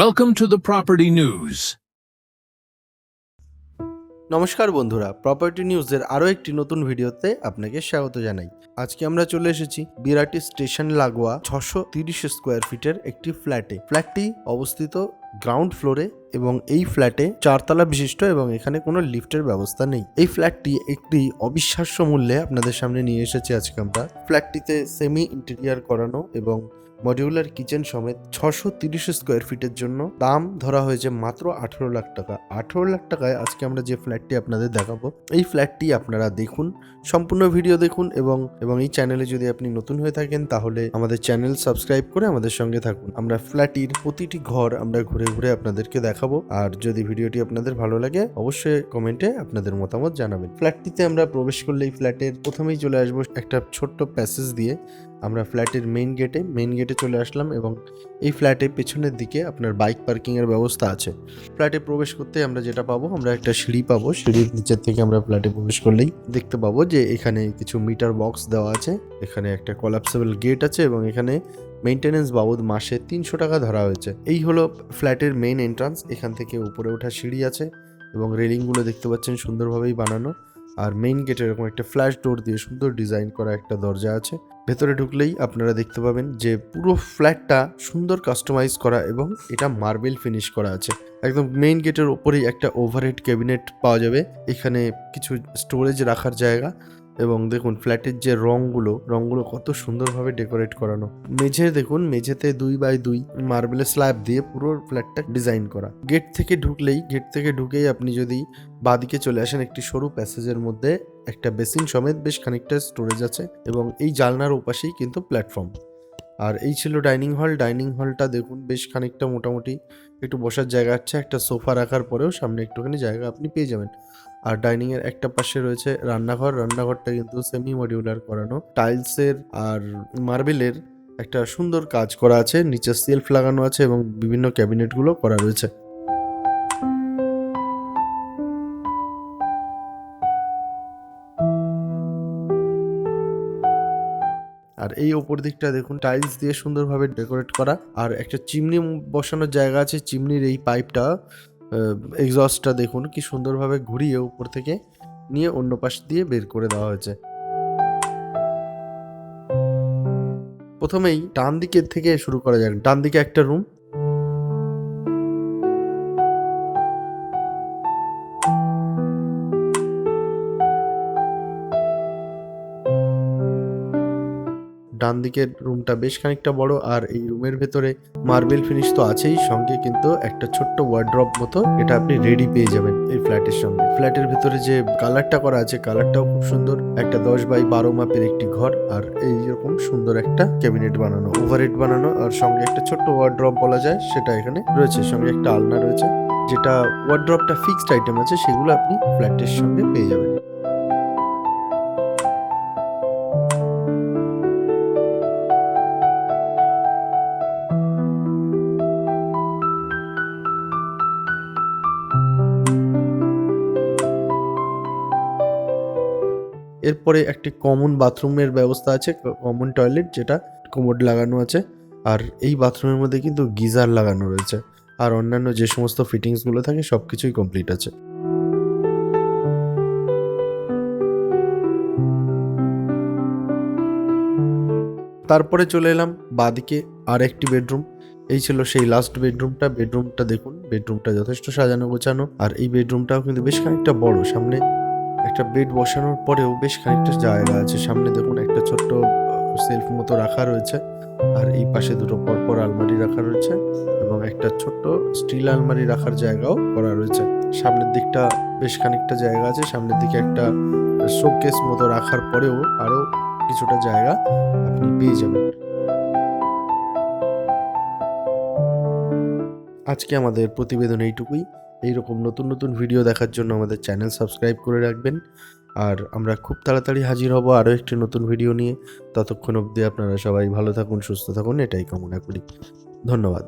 Welcome to the Property News. নমস্কার বন্ধুরা property নিউজের আরও একটি নতুন ভিডিওতে আপনাকে স্বাগত জানাই। আজকে আমরা চলে এসেছি বিরাটি স্টেশন লাগোয়া ছশো তিরিশ স্কোয়ার ফিটের একটি ফ্ল্যাটে। ফ্ল্যাটটি অবস্থিত গ্রাউন্ড ফ্লোরে এবং এই ফ্ল্যাটে চারতলা বিশিষ্ট এবং এখানে কোনো লিফটের ব্যবস্থা নেই। এই ফ্ল্যাটটি একটি অবিশ্বাস্য মূল্যে আপনাদের সামনে নিয়ে এসেছি আজকে আমরা। ফ্ল্যাটটিতে সেমি ইন্টেরিয়ার করানো এবং মডিউলার কিচেন সমেত ছশো তিরিশ স্কোয়ার ফিটের জন্য দাম ধরা হয়েছে মাত্র আঠেরো লাখ টাকা। আঠেরো লাখ টাকায় আজকে আমরা যে ফ্ল্যাটটি আপনাদের দেখাবো, এই ফ্ল্যাটটি আপনারা দেখুন, সম্পূর্ণ ভিডিও দেখুন এবং এবং এই চ্যানেলে যদি আপনি নতুন হয়ে থাকেন তাহলে আমাদের চ্যানেল সাবস্ক্রাইব করে আমাদের সঙ্গে থাকুন। আমরা ফ্ল্যাটির প্রতিটি ঘর আমরা ঘুরে ঘুরে আপনাদেরকে দেখাবো, আর যদি ভিডিওটি আপনাদের ভালো লাগে অবশ্যই কমেন্টে আপনাদের মতামত জানাবেন। ফ্ল্যাটটিতে আমরা প্রবেশ করলে এই ফ্ল্যাটের প্রথমেই চলে আসব একটা ছোট্ট প্যাসেজ দিয়ে। আমরা ফ্ল্যাটের মেইন গেটে মেইন গেটে চলে আসলাম এবং এই ফ্ল্যাটে পেছনের দিকে আপনার বাইক পার্কিং এর ব্যবস্থা আছে। ফ্ল্যাটে প্রবেশ করতে আমরা যেটা পাবো, আমরা একটা সিঁড়ি পাবো। সিঁড়ির নিচের থেকে আমরা ফ্ল্যাটে প্রবেশ করলেই দেখতে পাবো যে এখানে কিছু মিটার বক্স দেওয়া আছে, এখানে একটা কলাপসেবল গেট আছে এবং এখানে মেনটেনেন্স বাবদ মাসে তিনশো টাকা ধরা হয়েছে। এই হলো ফ্ল্যাটের মেইন এন্ট্রান্স এখান থেকে উপরে ওঠা সিঁড়ি আছে এবং রেলিংগুলো দেখতে পাচ্ছেন সুন্দরভাবেই বানানো। আর মেইন গেটে এরকম একটা ফ্ল্যাশ ডোর দিয়ে সুন্দর ডিজাইন করা একটা দরজা আছে। ভেতরে ঢুকলেই আপনারা দেখতে পাবেন যে পুরো ফ্ল্যাটটা সুন্দর কাস্টমাইজ করা এবং এটা মার্বেল ফিনিশ করা আছে। একদম মেইন গেটের ওপরেই একটা ওভারহেড ক্যাবিনেট পাওয়া যাবে। এখানে কিছু স্টোরেজ রাখার জায়গা এবং দেখুন ফ্ল্যাটের যে রংগুলো রংগুলো কত সুন্দরভাবে ডেকোরেট করানো। মেঝে দেখুন, মেঝেতে দুই বাই দুই মার্বেলের স্ল্যাব দিয়ে পুরো ফ্ল্যাটটা ডিজাইন করা। গেট থেকে ঢুকলেই, গেট থেকে ঢুকেই আপনি যদি বাদিকে চলে আসেন একটি সরু প্যাসেজের মধ্যে একটা বেসিন সমেত বেশ খানিকটা স্টোরেজ আছে এবং এই জালনার ওপাশেই কিন্তু প্ল্যাটফর্ম আর এই ছিল ডাইনিং হল ডাইনিং হলটা দেখুন বেশ খানিকটা মোটামুটি একটু বসার জায়গা আছে। একটা সোফা রাখার পরেও সামনে একটুখানি জায়গা আপনি পেয়ে যাবেন। আর ডাইনিং এর একটা পাশে রয়েছে রান্নাঘর। রান্নাঘরটা কিন্তু সেমি মডিউলার করানো টাইলসের আর মার্বেলের একটা সুন্দর কাজ করা আছে। নিচে সেলফ লাগানো আছে এবং বিভিন্ন ক্যাবিনেটগুলো করা রয়েছে। আর এই ওপর দিকটা দেখুন টাইলস দিয়ে সুন্দরভাবে ডেকোরেট করা। আর একটা চিমনি বসানোর জায়গা আছে, চিমনির এই পাইপটা এক্সস্টটা দেখুন, কি সুন্দরভাবে ঘুরিয়ে উপর থেকে নিয়ে অন্য পাশ দিয়ে বের করে দেওয়া হয়েছে। প্রথমেই ডান দিকের থেকে শুরু করা যাক। ডান দিকে একটা রুম ডান দিকের রুমটা বেশ খানিকটা বড় আর এই রুমের ভেতরে মার্বেল ফিনিশ তো আছেই, সঙ্গে কিন্তু একটা ছোট্ট ওয়ার্ড্রপ মতো এটা আপনি রেডি পেয়ে যাবেন এই ফ্ল্যাটের সঙ্গে ফ্ল্যাটের ভেতরে যে কালারটা করা আছে কালারটাও খুব সুন্দর। একটা দশ বাই বারো মাপের একটি ঘর আর এইরকম সুন্দর একটা ক্যাবিনেট বানানো ওভারহেড বানানো আর সঙ্গে একটা ছোট্ট ওয়ার্ড্রপ বলা যায়, সেটা এখানে রয়েছে। সঙ্গে একটা আলনা রয়েছে, যেটা ওয়ার্ড্রপটা ফিক্সড আইটেম আছে, সেগুলো আপনি ফ্ল্যাটের সঙ্গে পেয়ে যাবেন। এরপরে একটি কমন বাথরুমের ব্যবস্থা আছে কমন টয়লেট যেটা কোমোড লাগানো আছে, আর এই বাথরুমের মধ্যে কিন্তু গিজার লাগানো রয়েছে, আর অন্যান্য যে সমস্ত ফিটিংসগুলো থাকে সব কিছুই কমপ্লিট আছে। তারপরে চলে এলাম বাদিকে আর একটি বেডরুম এই ছিল সেই লাস্ট বেডরুমটা বেডরুমটা দেখুন বেডরুমটা যথেষ্ট সাজানো গোছানো, আর এই বেডরুমটাও কিন্তু বেশ খানিকটা বড়, সামনে একটা বেড বসানোর পরেও বেশ খানিকটা জায়গা আছে। সামনে দেখুন একটা ছোট্ট সেলফ মতো রাখা রয়েছে। আর এই পাশে দুটো পরপর আলমারি রাখা রয়েছে এবং একটা ছোট্ট স্টিল আলমারি রাখার জায়গাও করা রয়েছে। সামনের দিকটা বেশ খানিকটা জায়গা আছে। সামনের দিকে একটা শোকেস মতো রাখার পরেও আরও কিছুটা জায়গা আপনি পেয়ে যাবেন। আজকে আমাদের প্রতিবেদন এইটুকুই। এইরকম নতুন নতুন ভিডিও দেখার জন্য আমাদের চ্যানেল সাবস্ক্রাইব করে রাখবেন। আর আমরা খুব তাড়াতাড়ি হাজির হব আরও একটি নতুন ভিডিও নিয়ে। ততক্ষণ অবধি আপনারা সবাই ভালো থাকুন, সুস্থ থাকুন, এটাই কামনা করি। ধন্যবাদ।